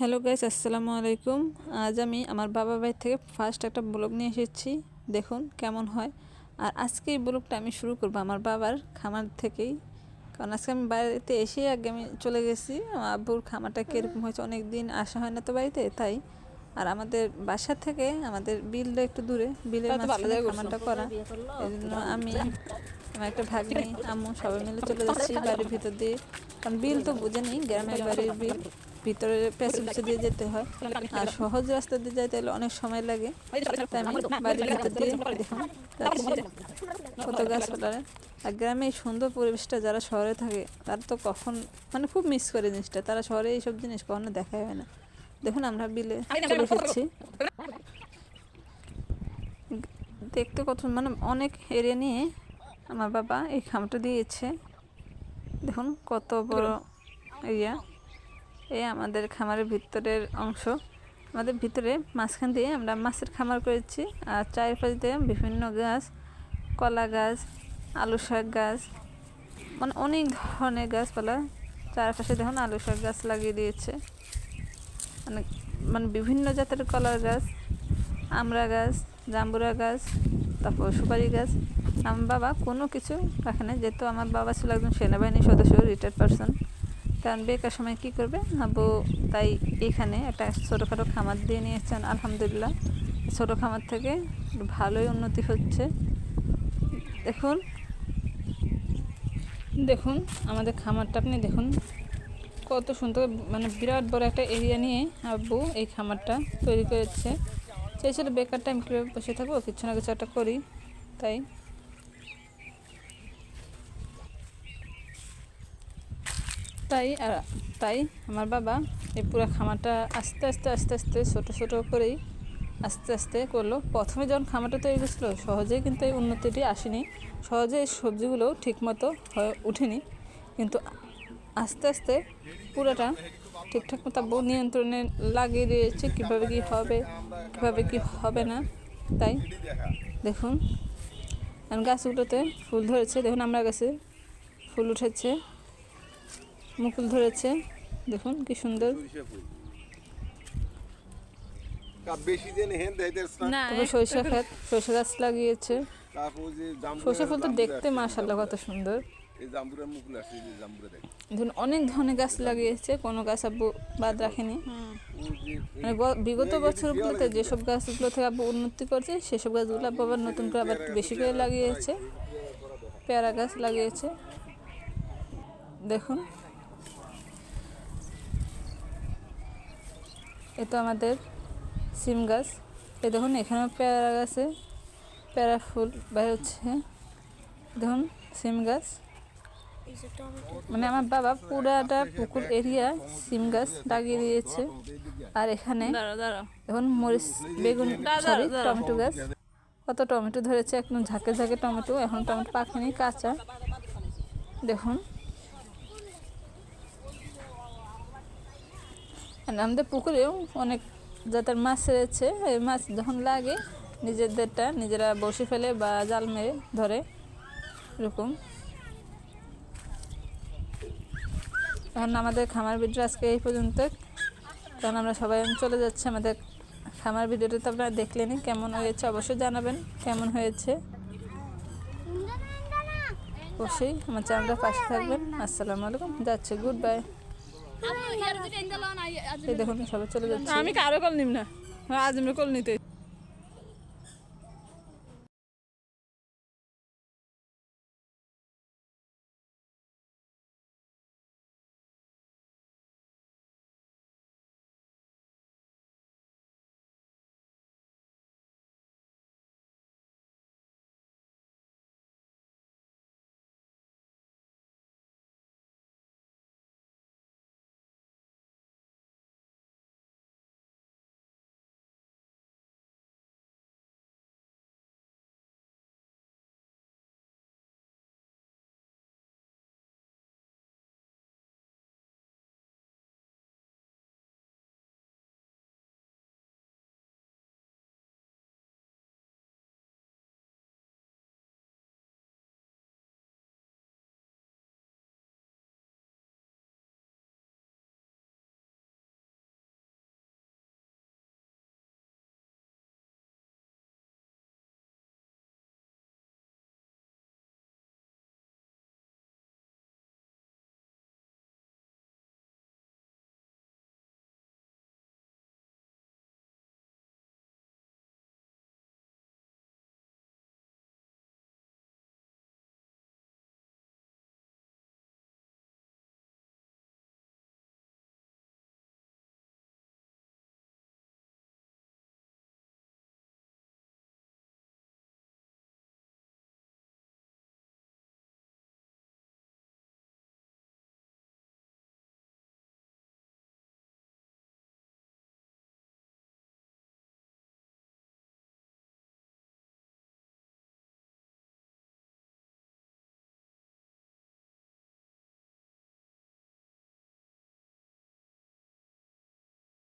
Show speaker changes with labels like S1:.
S1: Hello guys আসসালামু আলাইকুম। আজ আমি আমার বাবা বাড়ি থেকে ফার্স্ট একটা ব্লগ নিয়ে এসেছি। দেখুন কেমন হয়। আর আজকে এই ব্লগটা আমি শুরু করব আমার বাবার খামার থেকেই। কারণ আজকে আমি বাড়িতে এসেই আগে আমি চলে গেছি। আমার আব্বুর খামারটা কীরকম হয়েছে অনেক দিন আসা হয় না তো বাড়িতে তাই। আর আমাদের বাসা থেকে আমাদের বিলটা একটু দূরে বিলের মাঝখানে খামারটা করা। এই জন্য আমি আমার একটা ভাগ্নি আম্মু সবাই মিলে চলে যাচ্ছি বাড়ির ভিতর দিয়ে। কারণ বিল তো বুঝেনি গ্রামের বাড়ির বিল। ভিতরে পেঁচে দিয়ে যেতে হয়। আর সহজ রাস্তা দিয়ে যাইতে হলে অনেক সময় লাগে। তাই আমি বাড়ির ভিতর দিয়ে দেখুন কত গাছপালা আর গ্রামে এই সুন্দর পরিবেশটা যারা শহরে থাকে তারা তো কখন মানে খুব মিস করে জিনিসটা। তারা শহরে এইসব জিনিস কখনো দেখাই হয় না। দেখুন আমরা বিলে চলে এসেছি দেখতে কত মানে অনেক এরিয়া নিয়ে আমার বাবা এই খামটা দিয়েছে। দেখুন কত বড় এরিয়া এই আমাদের খামারের ভিতরের অংশ। আমাদের ভিতরে মাঝখান দিয়ে আমরা মাছের খামার করেছি। আর চারিপাশ বিভিন্ন গাছ, কলা গাছ, আলু শাক গাছ মানে অনেক ধরনের গাছপালা। চারপাশে দেখুন আলু শাক গাছ লাগিয়ে দিয়েছে। মানে মানে বিভিন্ন জাতের কলার গাছ, আমড়া গাছ, জাম্বুরা গাছ, তারপর সুপারি গাছ। আমার বাবা কোনো কিছু রাখে না যেহেতু আমার বাবা ছিল একজন সেনাবাহিনীর সদস্য রিটায়ার্ড পারসন কারণ বেকার সময় কী করবে আবু তাই এখানে একটা ছোটোখাটো খামার দিয়ে নিয়েছেন আলহামদুলিল্লাহ। ছোটো খামার থেকে ভালোই উন্নতি হচ্ছে। দেখুন। দেখুন, আমাদের খামারটা আপনি দেখুন। কত সুন্দর মানে বিরাট বড় একটা এরিয়া নিয়ে আব্বু এই খামারটা তৈরি করেছে। চেয়েছিল বেকার টাইম কীভাবে বসে থাকব? কিছু না কিছু একটা করি। তাই তাই আর তাই আমার বাবা এই পুরো খামারটা আস্তে আস্তে আস্তে আস্তে, ছোটো ছোটো করেই আস্তে আস্তে করল। প্রথমে যখন খামারটা তৈরি করছিল সহজেই কিন্তু এই উন্নতিটি আসেনি। সহজে এই সবজিগুলো ঠিকমতো হয়ে ওঠেনি। কিন্তু আস্তে আস্তে পুরোটা ঠিকঠাক মতো বউ নিয়ন্ত্রণে লাগিয়ে দিয়েছে। কীভাবে কী হবে, কীভাবে কী হবে না, তাই দেখুন। গাছগুলোতে ফুল ধরেছে। দেখুন, আমরা গাছে ফুল উঠেছে। মুকুল ধরেছে। দেখুন কি সুন্দর। তবে সরিষা খাত সরিষা গাছ লাগিয়েছে। সরিষা ফুল তো দেখতে মাশাল্লাহ কত সুন্দর। ধরুন অনেক ধরনের গাছ লাগিয়েছে কোনো গাছ আব্বু বাদ রাখেনি। মানে বিগত বছরগুলোতে যেসব গাছগুলো থেকে আব্বু উন্নতি করছে সেসব গাছগুলো আব্বু আবার নতুন করে আবার বেশি করে লাগিয়েছে। পেয়ারা গাছ লাগিয়েছে। দেখুন। এ তো আমাদের সিম গাছ। এ দেখুন এখানেও পেয়ারা গাছে পেয়ারা ফুল বের হচ্ছে দেখুন সিম গাছ। মানে আমার বাবা পুরাটা পুকুর এরিয়া সিম গাছ লাগিয়ে দিয়েছে। আর এখানে এখন মরিচ বেগুন সরি টমেটো গাছ। কত টমেটো ধরেছে একদম ঝাঁকে ঝাঁকে টমেটো এখন টমেটো পাকেনি কাঁচা। দেখুন আমাদের পুকুরেও অনেক জাতের মাছ রয়েছে। এই মাছ যখন লাগে, নিজেদেরটা নিজেরা বসে ফেলে বা জাল মেরে ধরে, এরকম। এখন আমাদের খামার ভিডিও আজকে এই পর্যন্ত। কারণ আমরা সবাই চলে যাচ্ছি আমাদের খামার ভিডিওটা, তো আপনারা দেখলেনি কেমন হয়েছে, অবশ্যই জানাবেন কেমন হয়েছে। অবশ্যই আমার চ্যানেলটা পাশে থাকবেন। আসসালামু আলাইকুম, যাচ্ছে, গুড বাই। দেখুন সবাই চলে যাচ্ছে।
S2: আমি কারও কল নিম না। আজ আমরা কল নিতে